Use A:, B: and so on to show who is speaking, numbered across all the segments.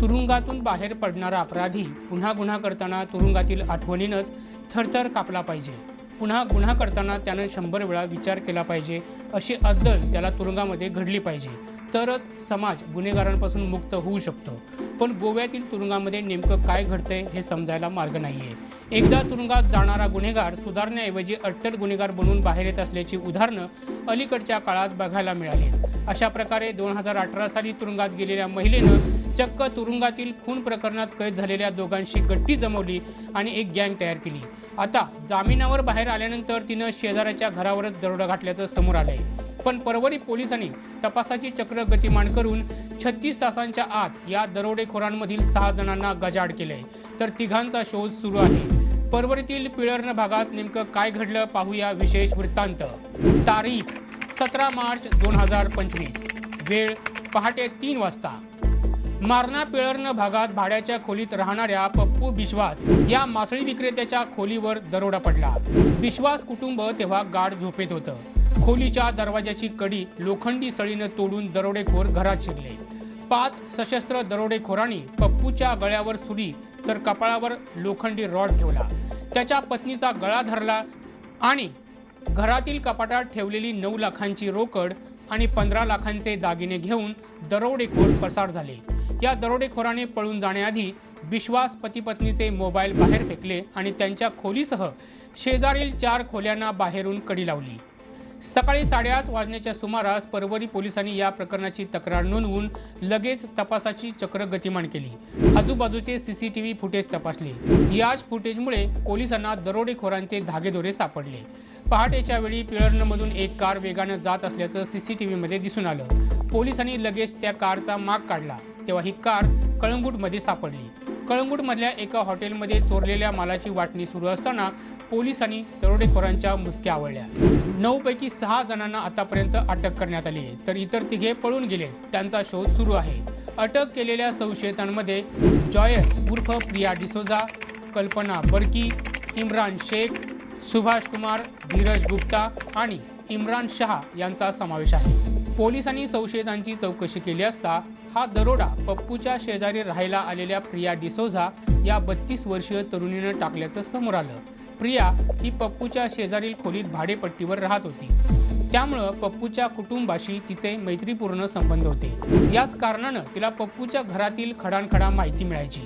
A: तुरुंगातून बाहेर पडणारा अपराधी पुन्हा गुन्हा करताना तुरुंगातील आठवणीनंच थरथर कापला पाहिजे. पुन्हा गुन्हा करताना त्यानं शंभर वेळा विचार केला पाहिजे अशी अद्दल त्याला तुरुंगामध्ये घडली पाहिजे. तरच समाज गुन्हेगारांपासून मुक्त होऊ शकतो. पण गोव्यातील तुरुंगामध्ये नेमकं काय घडतंय हे समजायला मार्ग नाही आहे एकदा तुरुंगात जाणारा गुन्हेगार सुधारण्याऐवजी अट्टल गुन्हेगार बनून बाहेर येत असल्याची उदाहरणं अलीकडच्या काळात बघायला मिळाली. अशा प्रकारे दोन हजार अठरा साली तुरुंगात गेलेल्या महिलेनं चक्क तुरुंगातील खून प्रकरणात कैद झालेल्या दोघांशी गट्टी जमवली आणि एक गँग तयार केली. आता जामिनावर बाहेर आल्यानंतर तिनं शेजाऱ्याच्या घरावरच दरोडा घातल्याचं समोर आलंय. पण परवरी पोलिसांनी तपासाची चक्र गतिमान करून छत्तीस तासांच्या आत या दरोडेखोरांमधील सहा जणांना गजाड केलंय. तर तिघांचा शोध सुरू आहे. परवरीतील पिळर्ण भागात नेमकं काय घडलं पाहूया विशेष वृत्तांत. तारीख सतरा मार्च दोन हजार पंचवीस. वेळ पहाटे तीन वाजता. मारणा पिळर्ण भागात भाड्याच्या खोलीत राहणाऱ्या पप्पू बिश्वास या मासळी विक्रेत्याच्या खोलीवर दरोडा पडला. बिश्वास कुटुंब तेव्हा गाढ झोपेत होतं. खोलीच्या दरवाजाची कडी लोखंडी सळीनं तोडून दरोडेखोर घरात शिरले. पाच सशस्त्र दरोडेखोरांनी पप्पूच्या गळ्यावर सुरी तर कपाळावर लोखंडी रॉड ठेवला. त्याच्या पत्नीचा गळा धरला आणि घरातील कपाटात ठेवलेली नऊ लाखांची रोकड आणि पंधरा लाखांचे दागिने घेऊन दरोडेखोर पसार झाले. या दरोडेखोराने पळून जाण्याआधी विश्वास पतीपत्नीचे मोबाईल बाहेर फेकले आणि त्यांच्या खोलीसह शेजारील चार खोल्यांना बाहेरून कडी लावली. सकाळी साडेआठ वाजण्याच्या सुमारास परवरी पोलिसांनी या प्रकरणाची तक्रार नोंदवून लगेच तपासाची चक्र गतिमान केली. आजूबाजूचे सीसीटीव्ही फुटेज तपासले. याच फुटेजमुळे पोलिसांना दरोडेखोरांचे धागेदोरे सापडले. पहाटेच्या वेळी पिळर्णमधून एक कार वेगानं जात असल्याचं सीसीटीव्हीमध्ये दिसून आलं. पोलिसांनी लगेच त्या कारचा माग काढला. तेव्हा ही कार कळंगूटमध्ये सापडली. कळंगूटमधल्या एका हॉटेलमध्ये चोरलेल्या मालाची वाटणी सुरू असताना पोलिसांनी दरोडेखोरांच्या मुसक्या आवळल्या. नऊ पैकी सहा जणांना आतापर्यंत अटक करण्यात आली आहे तर इतर तिघे पळून गेले. त्यांचा शोध सुरू आहे. अटक केलेल्या संशयितांमध्ये जॉयस उर्फ प्रिया डिसोजा कल्पना बर्की इम्रान शेख सुभाष कुमार धीरज गुप्ता आणि इम्रान शहा यांचा समावेश आहे. पोलिसांनी संशयितांची चौकशी केली असता हा दरोडा पप्पूच्या शेजारी राहायला आलेल्या प्रिया डिसोझा या बत्तीस वर्षीय तरुणीनं टाकल्याचं समोर आलं. प्रिया ही पप्पूच्या शेजारील खोलीत भाडेपट्टीवर राहत होती. त्यामुळं पप्पूच्या कुटुंबाशी तिचे मैत्रीपूर्ण संबंध होते. याच कारणानं तिला पप्पूच्या घरातील खडानखडा माहिती मिळायची.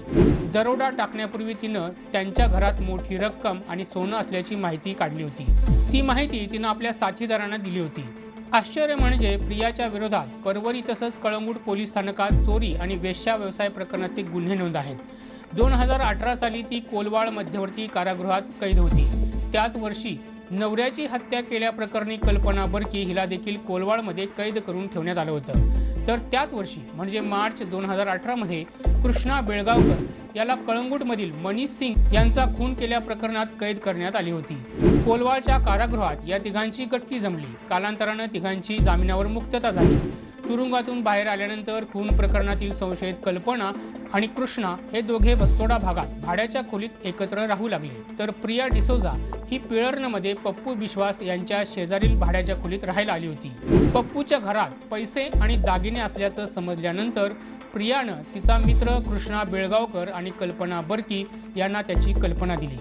A: दरोडा टाकण्यापूर्वी तिनं त्यांच्या घरात मोठी रक्कम आणि सोनं असल्याची माहिती काढली होती. ती माहिती तिनं आपल्या साथीदारांना दिली होती. आश्चर्य म्हणजे प्रियाच्या विरोधात परवरी तसंच कळंगूट पोलीस स्थानकात चोरी आणि वेश्या व्यवसाय प्रकरणाचे गुन्हे नोंद आहेत. दोन हजार अठरा साली ती कोलवाड मध्यवर्ती कारागृहात कैद होती. त्याच वर्षी नवऱ्याची हत्या केल्याप्रकरणी कल्पना बर्की हिला देखील कोलवाडमध्ये कैद करून ठेवण्यात आलं होतं. तर त्याच वर्षी म्हणजे मार्च दोन हजार अठरामध्ये कृष्णा बेळगावकर याला कळंगूटमधील मनीष सिंग यांचा खून केल्या प्रकरणात कैद करण्यात आली होती. कोलवाळच्या कारागृहात या तिघांची गट्टी जमली. कालांतरानं तिघांची जामिनावर मुक्तता झाली. तुरुंगातून बाहेर आल्यानंतर खून प्रकरणातील संशयित कल्पना आणि कृष्णा हे दोघे बस्तोडा भागात भाड्याच्या खोलीत एकत्र राहू लागले. तर प्रिया डिसोजा ही पिळर्णमध्ये पप्पू विश्वास यांच्या शेजारील भाड्याच्या खोलीत राहायला आली होती. पप्पूच्या घरात पैसे आणि दागिने असल्याचं समजल्यानंतर प्रियानं तिचा मित्र कृष्णा बेळगावकर आणि कल्पना बर्की यांना त्याची कल्पना दिली.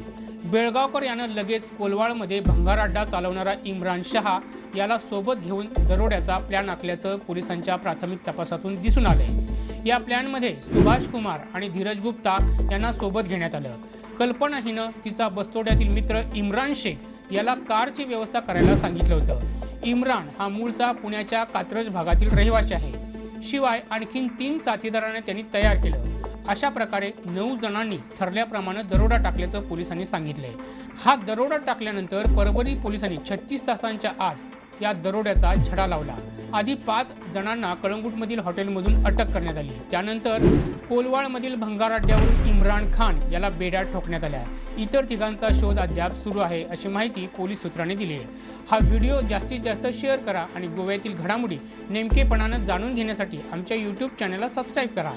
A: बेळगावकर यानं लगेच कोलवाळमध्ये भंगार अड्डा चालवणारा इम्रान शहा याला सोबत घेऊन दरोड्याचा प्लॅन आखल्याचं पोलिसांच्या प्राथमिक तपासातून दिसून आलंय. या प्लॅनमध्ये सुभाष कुमार आणि धीरज गुप्ता यांना सोबत घेण्यात आलं. कल्पना हिनं तिचा बस्तोड्यातील मित्र इम्रान शेख याला कारची व्यवस्था करायला सांगितलं होतं. इम्रान हा मूळचा पुण्याच्या कात्रज भागातील रहिवासी आहे. शिवाय आणखीन तीन साथीदारांना त्यांनी तयार केलं. अशा प्रकारे नऊ जणांनी ठरल्याप्रमाणे दरोडा टाकल्याचं पोलिसांनी सांगितलंय. हा दरोडा टाकल्यानंतर परभणी पोलिसांनी छत्तीस तासांच्या आत या दरोड्याचा छडा लावला. आधी पाच जणांना कळंगूटमधील हॉटेलमधून अटक करण्यात आली. त्यानंतर कोलवाळमधील भंगाराड्यावरून इम्रान खान याला बेड्यात ठोकण्यात आल्या. इतर तिघांचा शोध अद्याप सुरू आहे अशी माहिती पोलीस सूत्रांनी दिली आहे. हा व्हिडिओ जास्तीत जास्त शेअर करा आणि गोव्यातील घडामोडी नेमकेपणानं जाणून घेण्यासाठी आमच्या यूट्यूब चॅनलला सबस्क्राईब करा.